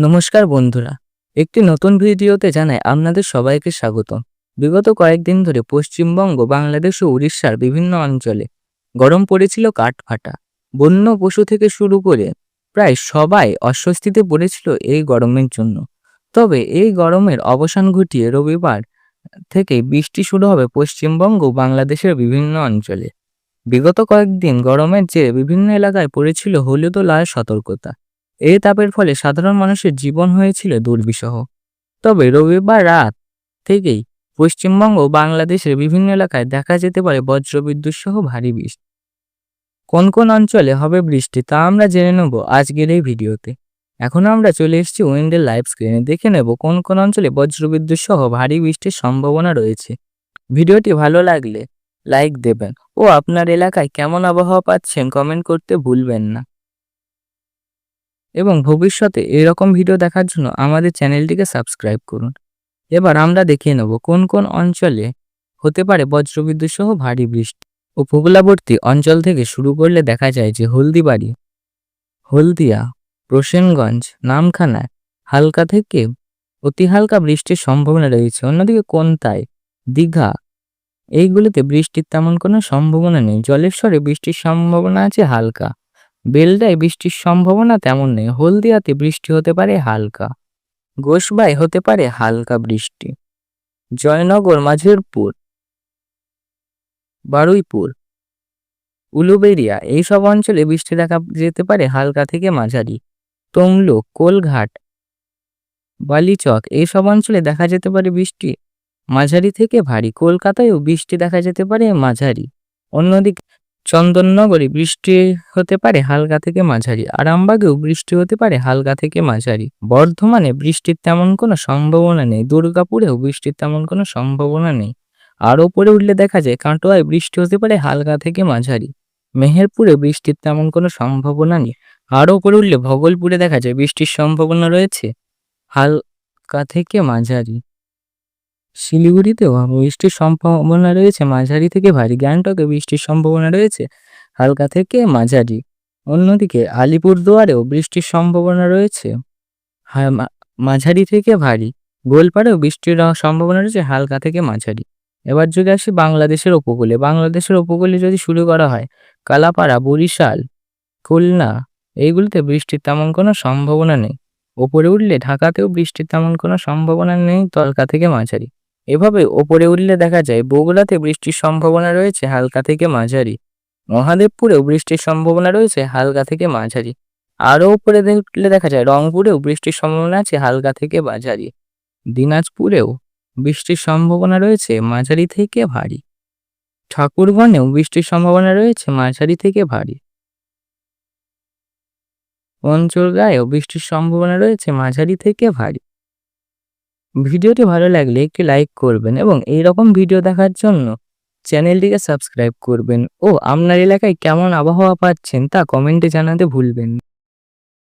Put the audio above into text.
নমস্কার বন্ধুরা, একটি নতুন ভিডিওতে জানাই আপনাদের সবাইকে স্বাগত। বিগত কয়েকদিন ধরে পশ্চিমবঙ্গ, বাংলাদেশ ও উড়িষ্যার বিভিন্ন অঞ্চলে গরম পড়েছিল কাঠফাটা। বন্য পশু থেকে শুরু করে প্রায় সবাই অস্বস্তিতে পড়েছিল এই গরমের জন্য। তবে এই গরমের অবসান ঘটিয়ে রবিবার থেকে বৃষ্টি শুরু হবে পশ্চিমবঙ্গ বাংলাদেশের বিভিন্ন অঞ্চলে। বিগত কয়েকদিন গরমের চেয়ে বিভিন্ন এলাকায় পড়েছিল হলুদ ও লাল সতর্কতা। এই তাপের ফলে সাধারণ মানুষের জীবন হয়েছিল দুর্বিষহ। তবে রবিবার রাত থেকেই পশ্চিমবঙ্গ ও বাংলাদেশের বিভিন্ন এলাকায় দেখা যেতে পারে বজ্রবিদ্যুৎ সহ ভারী বৃষ্টি। কোন কোন অঞ্চলে হবে বৃষ্টি তা আমরা জেনে নেব আজকের এই ভিডিওতে। এখন আমরা চলে এসেছি উইন্ডের লাইভ স্ক্রিনে। দেখে নেব কোন কোন অঞ্চলে বজ্রবিদ্যুৎ সহ ভারী বৃষ্টির সম্ভাবনা রয়েছে। ভিডিওটি ভালো লাগলে লাইক দেবেন। ও আপনার এলাকায় কেমন আবহাওয়া পাচ্ছেন কমেন্ট করতে ভুলবেন না। এবং ভবিষ্যতে এরকম ভিডিও দেখার জন্য আমাদের চ্যানেলটিকে সাবস্ক্রাইব করুন। এবার আমরা দেখিয়ে নেব কোন কোন অঞ্চলে হতে পারে বজ্রবিদ্যুৎ সহ ভারী বৃষ্টি। উপকূলবর্তী অঞ্চল থেকে শুরু করলে দেখা যায় যে হলদিবাড়ি, হলদিয়া, প্রসেনগঞ্জ নামখানায় হালকা থেকে অতি হালকা বৃষ্টির সম্ভাবনা রয়েছে। অন্যদিকে কোনতায় দীঘা, এইগুলোতে বৃষ্টির তেমন কোনো সম্ভাবনা নেই। জলেশ্বরে বৃষ্টির সম্ভাবনা আছে হালকা। বেলদায় বৃষ্টির সম্ভাবনা তেমন নেই। হলদিয়াতে বৃষ্টি হতে পারে হালকা। গোসবাই হতে পারে হালকা বৃষ্টি। জয়নগর, মাঝেরপুর, বারুইপুর, উলুবেরিয়া এইসব অঞ্চলে বৃষ্টি দেখা যেতে পারে হালকা থেকে মাঝারি। তমলুক, কোলঘাট, বালিচক এইসব অঞ্চলে দেখা যেতে পারে বৃষ্টি মাঝারি থেকে ভারী। কলকাতায়ও বৃষ্টি দেখা যেতে পারে মাঝারি। অন্যদিকে চন্দননগরে বৃষ্টি হতে পারে হালকা থেকে মাঝারি, আরামবাগেও বৃষ্টি হতে পারে হালকা থেকে মাঝারি। বর্ধমানে বৃষ্টির তেমন কোনো সম্ভাবনা নেই, দুর্গাপুরেও বৃষ্টির তেমন কোনো সম্ভাবনা নেই। আর ওপরে উঠলে দেখা যায় কাটোয়ায় বৃষ্টি হতে পারে হালকা থেকে মাঝারি, মেহেরপুরে বৃষ্টির তেমন কোনো সম্ভাবনা নেই। আর ওপরে উঠলে ভগলপুরে দেখা যায় বৃষ্টির সম্ভাবনা রয়েছে, হালকা থেকে মাঝারি। শিলিগুড়িতেও বৃষ্টির সম্ভাবনা রয়েছে। মাঝারি থেকে ভারী গ্যাংটকে বৃষ্টির সম্ভাবনা রয়েছে। হালকা থেকে মাঝারি। অন্যদিকে আলিপুরদুয়ারেও বৃষ্টির সম্ভাবনা রয়েছে। মাঝারি থেকে ভারী। গোলপাড়েও বৃষ্টির সম্ভাবনা রয়েছে হালকা থেকে মাঝারি। এবার যদি আসি বাংলাদেশের উপকূলে বাংলাদেশের উপকূলে যদি শুরু করা হয়, কালাপাড়া, বরিশাল, খুলনা, এইগুলিতে বৃষ্টির তেমন কোনো সম্ভাবনা নেই। ওপরে উঠলে ঢাকাতেও বৃষ্টির তেমন কোনো সম্ভাবনা নেই, তলকা থেকে মাঝারি। এভাবে ওপরে উঠলে দেখা যায় বগুড়াতে বৃষ্টির সম্ভাবনা রয়েছে হালকা থেকে মাঝারি। মহাদেবপুরেও বৃষ্টির সম্ভাবনা রয়েছে হালকা থেকে মাঝারি। আরও উপরে উঠলে দেখা যায় রংপুরেও বৃষ্টির সম্ভাবনা আছে হালকা থেকে মাঝারি। দিনাজপুরেও বৃষ্টির সম্ভাবনা রয়েছে মাঝারি থেকে ভারী। ঠাকুরগঞ্জেও বৃষ্টির সম্ভাবনা রয়েছে মাঝারি থেকে ভারী। পঞ্চরগাঁয়েও বৃষ্টির সম্ভাবনা রয়েছে মাঝারি থেকে ভারী। ভিডিওটি ভালো লাগলে একটি লাইক করবেন এবং এই রকম ভিডিও দেখার জন্য চ্যানেলটিকে সাবস্ক্রাইব করবেন। ও আপনার এলাকায় কেমন আবহাওয়া পাচ্ছেন তা কমেন্টে জানাতে ভুলবেন